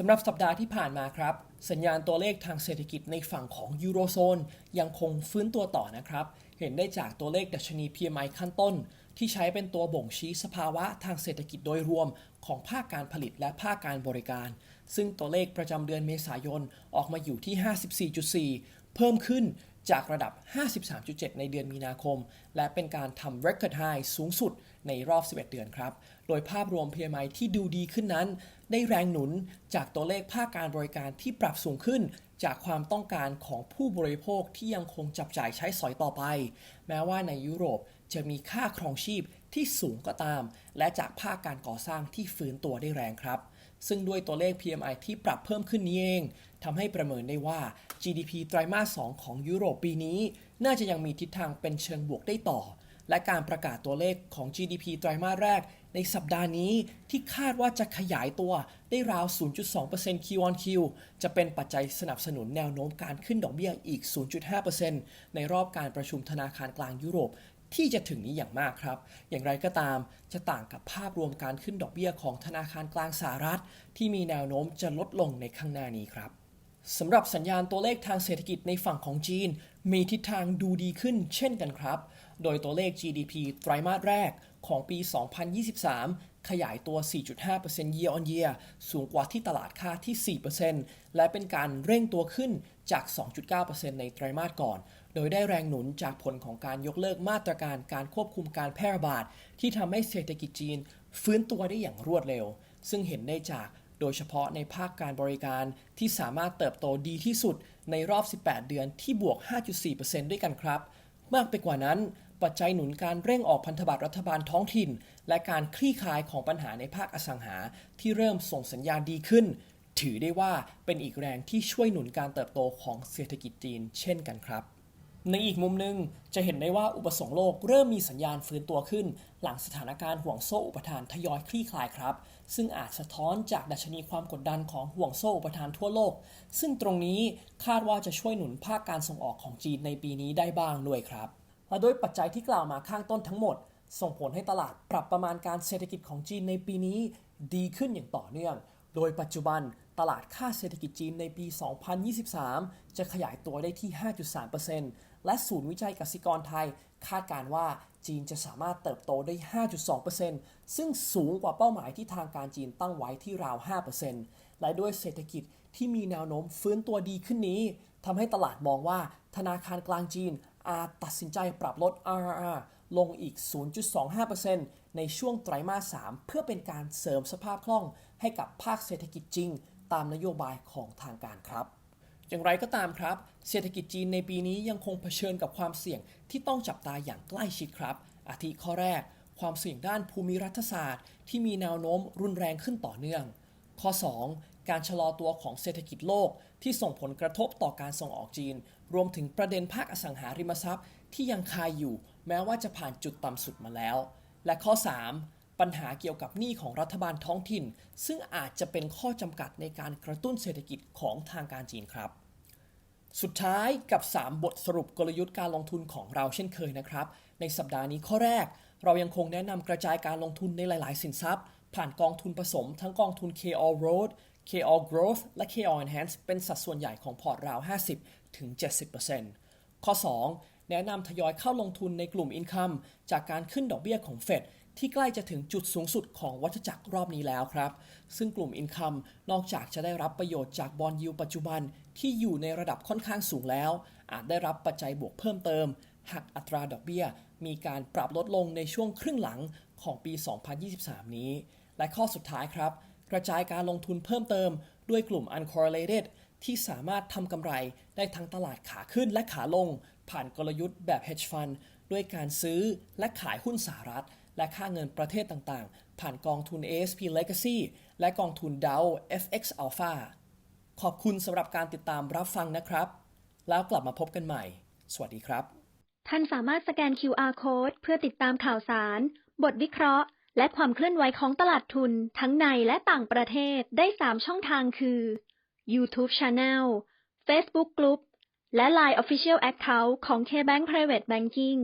สำหรับสัปดาห์ที่ผ่านมาครับ สัญญาณตัวเลขทางเศรษฐกิจในฝั่งของยูโรโซนยังคงฟื้นตัวต่อนะครับ เห็นได้จากตัวเลขดัชนี PMI ขั้นต้น ที่ใช้เป็นตัวบ่งชี้สภาวะทางเศรษฐกิจโดยรวมของภาคการผลิตและภาคการบริการ ซึ่งตัวเลขประจำเดือนเมษายนออกมาอยู่ที่ 54.4 เพิ่มขึ้นจากระดับ 53.7 ในเดือนมีนาคม และเป็นการทำ record high สูงสุดในรอบ 11 เดือนครับ โดยภาพรวม PMI ที่ดูดีขึ้นนั้น ได้แรงหนุนจากตัวเลขภาคการบริการที่ปรับสูงขึ้น จากความต้องการของผู้บริโภคที่ยังคงจับจ่ายใช้สอยต่อไป แม้ว่าในยุโรปจะมีค่าครองชีพที่สูงก็ตาม และจากภาคการก่อสร้างที่ฟื้นตัวได้แรงครับ ซึ่งด้วยตัวเลข PMI ที่ปรับเพิ่มขึ้นนี้เองทำให้ประเมินได้ว่า GDP ไตรมาส 2 ของยุโรปปีนี้ น่าจะยังมีทิศทางเป็นเชิงบวกได้ต่อ และการประกาศตัวเลขของ GDP ไตรมาสแรก ในสัปดาห์นี้ที่คาดว่าจะขยายตัวได้ราว 0.2% Q on Q จะเป็นปัจจัยสนับสนุนแนวโน้มการขึ้นดอกเบี้ยอีก 0.5%ในรอบการประชุมธนาคารกลางยุโรปที่จะถึงนี้อย่างมากครับ อย่างไรก็ตามจะต่างกับภาพรวมการขึ้นดอกเบี้ยของธนาคารกลางสหรัฐ ที่มีแนวโน้มจะลดลงในข้างหน้านี้ครับ สำหรับสัญญาณตัวเลขทางเศรษฐกิจในฝั่งของจีน มีทิศทางดูดีขึ้นเช่นกันครับ โดยตัวเลข GDP ไตรมาสแรกของปี 2023 ขยายตัว 4.5% year on year สูงกว่าที่ตลาดคาดที่ 4%และเป็นการเร่งตัวขึ้นจาก 2.9%ในไตรมาสก่อน โดยได้แรงหนุนจากผลของการยกเลิกมาตรการการควบคุมการแพร่ระบาด ที่ทำให้เศรษฐกิจจีน ฟื้นตัวได้อย่างรวดเร็ว ซึ่งเห็นได้จาก โดยเฉพาะในภาคการบริการที่สามารถเติบโตดีที่สุดในรอบ 18 เดือนที่บวก 5.4%ด้วยกันครับ มากไปกว่านั้น ปัจจัยหนุนการเร่งออกพันธบัตรรัฐบาลท้องถิ่น และการคลี่คลายของปัญหาในภาคอสังหา ที่เริ่มส่งสัญญาณดีขึ้น ถือได้ว่าเป็นอีกแรงที่ช่วยหนุนการเติบโตของเศรษฐกิจจีน เช่นกันครับ ในอีกมุมหนึ่งจะเห็นได้ว่าอุปสงค์โลกเริ่มมีสัญญาณฟื้นตัวขึ้น หลังสถานการณ์ห่วงโซ่อุปทานทยอยคลี่คลายครับ ซึ่งอาจสะท้อนจากดัชนีความกดดันของห่วงโซ่อุปทานทั่วโลก ซึ่งตรงนี้คาดว่าจะช่วยหนุนภาคการส่งออกของจีนในปีนี้ได้บ้างด้วยครับและด้วยปัจจัยที่กล่าวมาข้างต้นทั้งหมด ส่งผลให้ตลาดปรับประมาณการเศรษฐกิจของจีนในปีนี้ ดีขึ้นอย่างต่อเนื่อง โดยปัจจุบัน ตลาดค่าเศรษฐกิจจีนในปี 2023 จะขยายตัวได้ที่ 5.3%และศูนย์วิจัยกสิกรไทย คาดการว่าจีนจะสามารถเติบโตได้ 5.2%ซึ่งสูงกว่าเป้าหมายที่ทางการจีนตั้งไว้ที่ราว 5%และด้วยเศรษฐกิจที่มีแนวโน้มฟื้นตัวดีขึ้นนี้ทำให้ตลาดมองว่าธนาคารกลางจีนอาจตัดสินใจปรับลด RRR ลงอีก 0.25%ในช่วงไตรมาส 3 เพื่อเป็นการเสริมสภาพคล่องให้กับภาคเศรษฐกิจจริง ตามนโยบายของทางการครับ อย่างไรก็ตามครับ เศรษฐกิจจีนในปีนี้ยังคงเผชิญกับความเสี่ยงที่ต้องจับตาอย่างใกล้ชิดครับ อาทิข้อแรก ความเสี่ยงด้านภูมิรัฐศาสตร์ ที่มีแนวโน้มรุนแรงขึ้นต่อเนื่อง ข้อ 2 การชะลอตัวของเศรษฐกิจโลกที่ส่งผลกระทบต่อการส่งออกจีน รวมถึงประเด็นภาคอสังหาริมทรัพย์ ที่ยังคายอยู่ แม้ว่าจะผ่านจุดต่ำสุดมาแล้ว และข้อ 3 ปัญหาเกี่ยวกับหนี้ของรัฐบาลท้องถิ่น ซึ่งอาจจะเป็นข้อจำกัดในการกระตุ้นเศรษฐกิจของทางการจีนครับ สุดท้ายกับ 3 บทสรุปกลยุทธ์การลงทุนของเราเช่นเคยนะครับ ในสัปดาห์นี้ข้อแรก เรายังคงแนะนำกระจายการลงทุนในหลาย ๆ สินทรัพย์ ผ่านกองทุนผสม ทั้งกองทุน K All Road K All Growth และ K All Enhance เป็นสัดส่วนใหญ่ของพอร์ตราว 50 ถึง 70%ข้อ 2 แนะนำทยอยเข้าลงทุนในกลุ่ม Income จากการขึ้นดอกเบี้ยของเฟด ที่ใกล้จะถึงจุดสูงสุดของวัฏจักรรอบนี้แล้วครับ ซึ่งกลุ่ม Income นอกจากจะได้รับประโยชน์จากบอลยูปัจจุบันที่อยู่ในระดับค่อนข้างสูงแล้ว อาจได้รับปัจจัยบวกเพิ่มเติม หากอัตราดอกเบี้ย มีการปรับลดลงในช่วงครึ่งหลังของปี 2023 นี้ และข้อสุดท้ายครับ กระจายการลงทุนเพิ่มเติม ด้วยกลุ่ม uncorrelated ที่สามารถทำกำไรได้ทั้งตลาดขาขึ้นและขาลง ผ่านกลยุทธ์แบบ hedge fund ด้วยการซื้อและขายหุ้นสหรัฐ และค่าเงินประเทศต่างๆ ผ่านกองทุน ASP Legacy และกองทุน Dow FX Alpha ขอบคุณสำหรับการติดตามรับฟังนะครับ แล้วกลับมาพบกันใหม่ สวัสดีครับ ท่านสามารถสแกน QR Code เพื่อติดตามข่าวสาร บทวิเคราะห์ และความเคลื่อนไหวของตลาดทุนทั้งในและต่างประเทศได้ 3 ช่องทางคือ YouTube Channel Facebook Group และ Line Official Account ของ KBank Private Banking